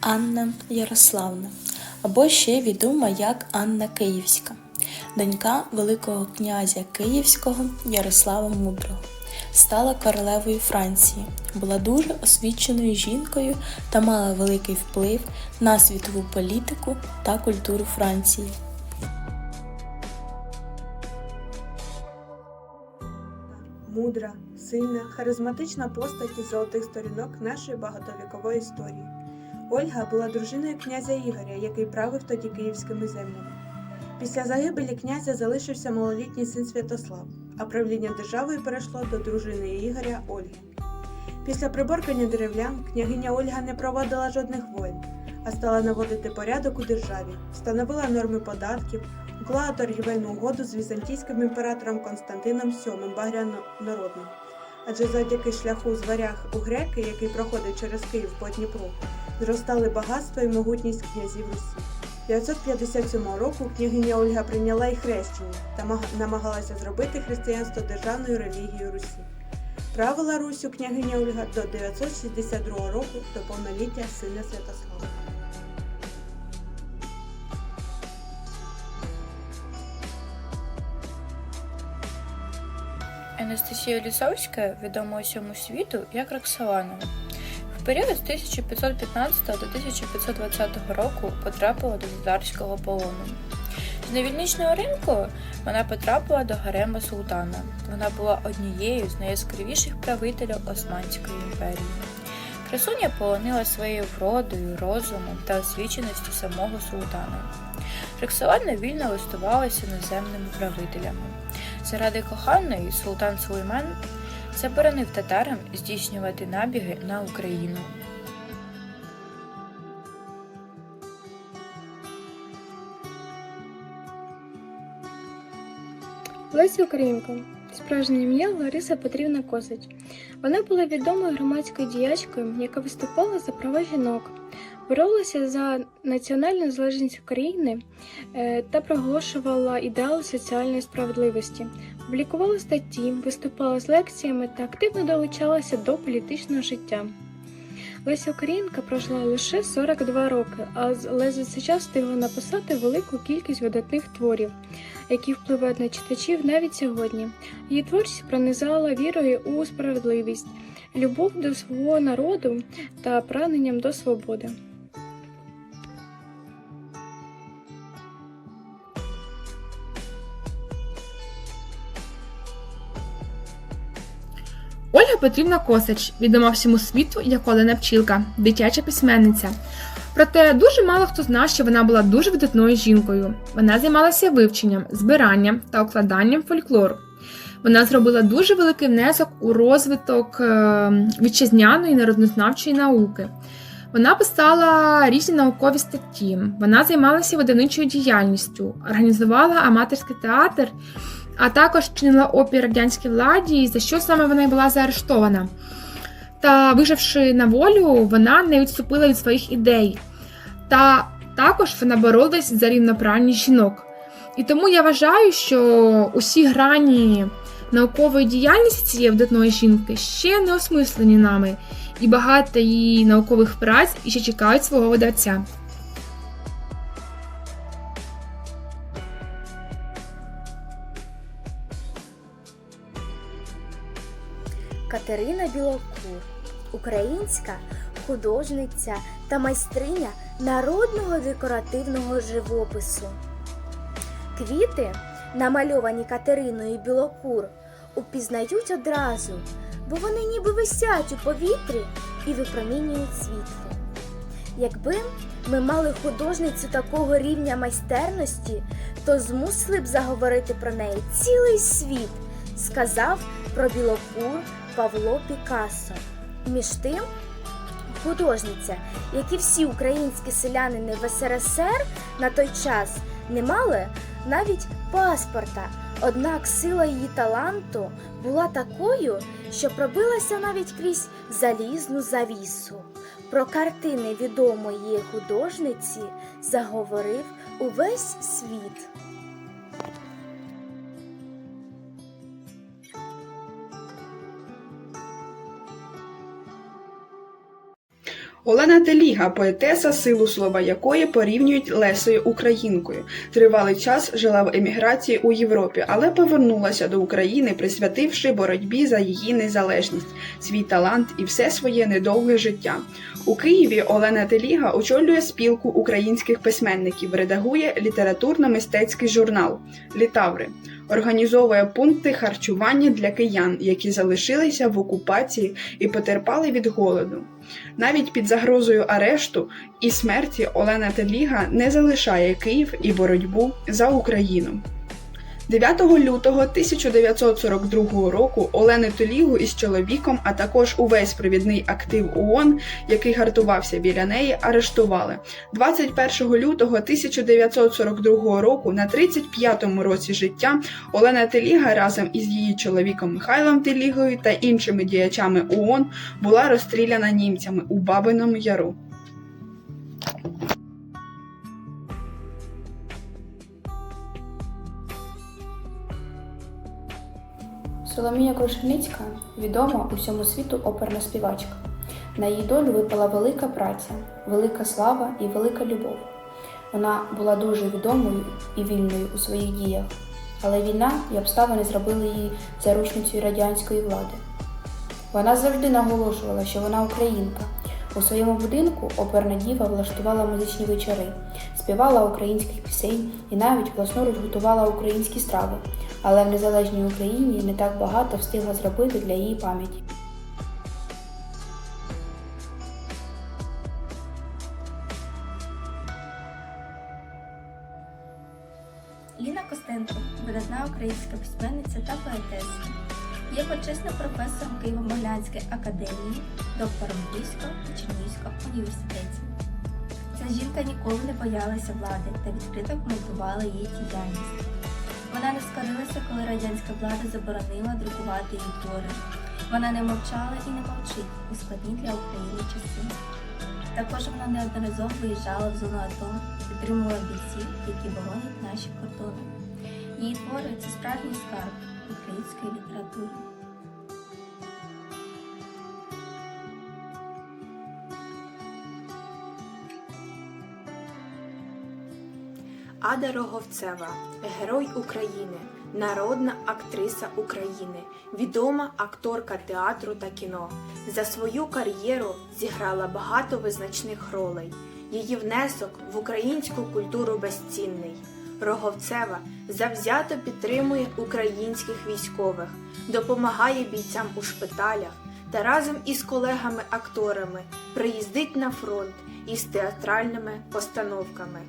Анна Ярославна, або ще відома як Анна Київська, донька Великого князя Київського Ярослава Мудрого, стала королевою Франції, була дуже освіченою жінкою та мала великий вплив на світову політику та культуру Франції. мудра, сильна, харизматична постать із золотих сторінок нашої багатовікової історії. Ольга була дружиною князя Ігоря, який правив тоді київськими землями. Після загибелі князя залишився малолітній син Святослав, а правління державою перейшло до дружини Ігоря Ольги. Після приборкання деревлян княгиня Ольга не проводила жодних воїн, а стала наводити порядок у державі, встановила норми податків, уклала торгівельну угоду з візантійським імператором Константином VII Багрянородним. Адже завдяки шляху з варяг у греки, який проходить через Київ по Дніпру, зростали багатство і могутність князів Русі. 957 року княгиня Ольга прийняла й хрещення та намагалася зробити християнство державною релігією Русі. Правила Русю княгиня Ольга до 962 року до повноліття сина Святослава. Анастасія Лісовська відома усьому світу як Роксолана. В період з 1515 до 1520 року потрапила до татарського полону. З невільничного ринку вона потрапила до гарема султана. Вона була однією з найяскравіших правителів Османської імперії. Красуня полонила своєю вродою, розумом та освіченістю самого султана. Роксолана вільно листувалася наземними правителями. Заради коханої султан Сулейман заборонив татарам здійснювати набіги на Україну. Леся Українка. Справжнє ім'я Лариса Петрівна Косач. Вона була відомою громадською діячкою, яка виступала за права жінок, боролася за національну незалежність України е, та проголошувала ідеали соціальної справедливості, публікувала статті, виступала з лекціями та активно долучалася до політичного життя. Леся Українка прожила лише 42 роки, але за цей час встигла написати велику кількість видатних творів, які впливають на читачів навіть сьогодні. Її творчість пронизала вірою у справедливість, любов до свого народу та прагненням до свободи. Ольга Петрівна Косач, відома всьому світу як Олена Пчілка, дитяча письменниця. Проте дуже мало хто знав, що вона була дуже видатною жінкою. Вона займалася вивченням, збиранням та укладанням фольклору. Вона зробила дуже великий внесок у розвиток е, вітчизняної народнознавчої науки. Вона писала різні наукові статті. Вона займалася видавничою діяльністю, організувала аматорський театр, а також чинила опір радянській владі, за що саме вона й була заарештована. Та, виживши на волю, вона не відступила від своїх ідей. Та також вона боролась за рівноправність жінок. І тому я вважаю, що усі грані наукової діяльності цієї видатної жінки ще не осмислені нами, і багато її наукових праць ще чекають свого видавця. Катерина Білокур, українська художниця та майстриня народного декоративного живопису. Квіти, намальовані Катериною Білокур, упізнають одразу, бо вони ніби висять у повітрі і випромінюють світло. Якби ми мали художницю такого рівня майстерності, то змусили б заговорити про неї цілий світ, сказав про Білокур Павло Пікассо. Між тим, художниця, як і всі українські селянини в СРСР на той час не мали навіть паспорта. Однак сила її таланту була такою, що пробилася навіть крізь залізну завісу. Про картини відомої художниці заговорив увесь світ. Олена Теліга, поетеса, силу слова якої порівнюють Лесою Українкою. Тривалий час жила в еміграції у Європі, але повернулася до України, присвятивши боротьбі за її незалежність, свій талант і все своє недовге життя. У Києві Олена Теліга очолює спілку українських письменників, редагує літературно-мистецький журнал Літаври, організовує пункти харчування для киян, які залишилися в окупації і потерпали від голоду. Навіть під загрозою арешту і смерті Олена Теліга не залишає Київ і боротьбу за Україну. 9 лютого 1942 року Олену Телігу із чоловіком, а також увесь провідний актив ООН, який гартувався біля неї, арештували. 21 лютого 1942 року, на 35-му році життя, Олена Теліга разом із її чоловіком Михайлом Телігою та іншими діячами ООН була розстріляна німцями у Бабиному Яру. Соломія Крушеницька відома усьому світу оперна співачка. На її долю випала велика праця, велика слава і велика любов. Вона була дуже відомою і вільною у своїх діях, але війна і обставини зробили її заручницею радянської влади. Вона завжди наголошувала, що вона українка. У своєму будинку оперна діва влаштувала музичні вечори, співала українських пісень і навіть власноруч готувала українські страви, але в незалежній Україні не так багато встигла зробити для її пам'яті. Ліна Костенко видатна українська письменниця та поетеса. Є почесним професором Києво-Могилянської академії, доктором Львівського та Чернігівського університетів. Ця жінка ніколи не боялася влади та відкрито коментувала її діяльність. Вона не скорилася, коли радянська влада заборонила друкувати її твори. Вона не мовчала і не мовчить у складні для України часи. Також вона неодноразово виїжджала в зону АТО, підтримувала бійців, які боронять наші кордони. Її твори це справжній скарб української літератури. Ада Роговцева, герой України, народна актриса України, відома акторка театру та кіно. За свою кар'єру зіграла багато визначних ролей. Її внесок в українську культуру безцінний. Роговцева завзято підтримує українських військових, допомагає бійцям у шпиталях та разом із колегами-акторами приїздить на фронт із театральними постановками.